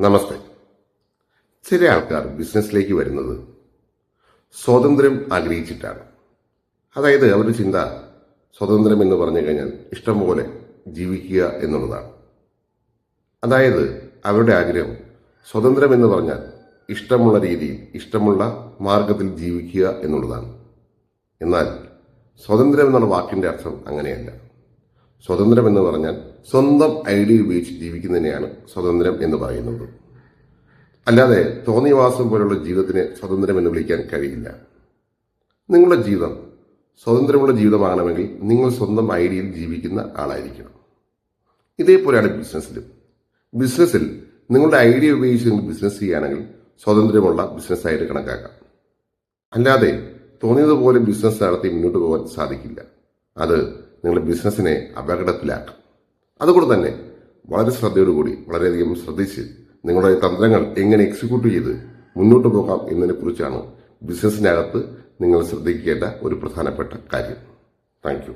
നമസ്തേ. ചില ആൾക്കാർ ബിസിനസ്സിലേക്ക് വരുന്നത് സ്വാതന്ത്ര്യം ആഗ്രഹിച്ചിട്ടാണ്. അതായത് അവരുടെ ചിന്ത സ്വാതന്ത്ര്യം എന്ന് പറഞ്ഞു കഴിഞ്ഞാൽ ഇഷ്ടംപോലെ ജീവിക്കുക എന്നുള്ളതാണ്. അതായത് അവരുടെ ആഗ്രഹം സ്വതന്ത്രം എന്ന് പറഞ്ഞാൽ ഇഷ്ടമുള്ള രീതിയിൽ ഇഷ്ടമുള്ള മാർഗത്തിൽ ജീവിക്കുക എന്നുള്ളതാണ്. എന്നാൽ സ്വതന്ത്രം എന്നുള്ള വാക്കിന്റെ അർത്ഥം അങ്ങനെയല്ല. സ്വതന്ത്രം എന്ന് പറഞ്ഞാൽ സ്വന്തം ഐഡിയ ഉപയോഗിച്ച് ജീവിക്കുന്നതിനെയാണ് സ്വതന്ത്രം എന്ന് പറയുന്നത്. അല്ലാതെ തോന്നിവാസം പോലുള്ള ജീവിതത്തിനെ സ്വതന്ത്രം എന്ന് വിളിക്കാൻ കഴിയില്ല. നിങ്ങളുടെ ജീവിതം സ്വതന്ത്രമുള്ള ജീവിതമാകണമെങ്കിൽ നിങ്ങൾ സ്വന്തം ഐഡിയയിൽ ജീവിക്കുന്ന ആളായിരിക്കണം. ഇതേപോലെയാണ് ബിസിനസ്സിലും. ബിസിനസ്സിൽ നിങ്ങളുടെ ഐഡിയ ഉപയോഗിച്ച് നിങ്ങൾ ബിസിനസ് ചെയ്യുകയാണെങ്കിൽ സ്വതന്ത്രമുള്ള ബിസിനസ്സായിട്ട് കണക്കാക്കാം. അല്ലാതെ തോന്നിയതുപോലെ ബിസിനസ് നടത്തി മുന്നോട്ട് പോകാൻ സാധിക്കില്ല. അത് നിങ്ങളുടെ ബിസിനസ്സിനെ അപകടത്തിലാക്കും. അതുകൊണ്ട് തന്നെ വളരെ ശ്രദ്ധയോടുകൂടി വളരെയധികം ശ്രദ്ധിച്ച് നിങ്ങളുടെ തന്ത്രങ്ങൾ എങ്ങനെ എക്സിക്യൂട്ട് ചെയ്ത് മുന്നോട്ട് പോകാം എന്നതിനെക്കുറിച്ചാണ് ബിസിനസ്സിനകത്ത് നിങ്ങൾ ശ്രദ്ധിക്കേണ്ട ഒരു പ്രധാനപ്പെട്ട കാര്യം. താങ്ക്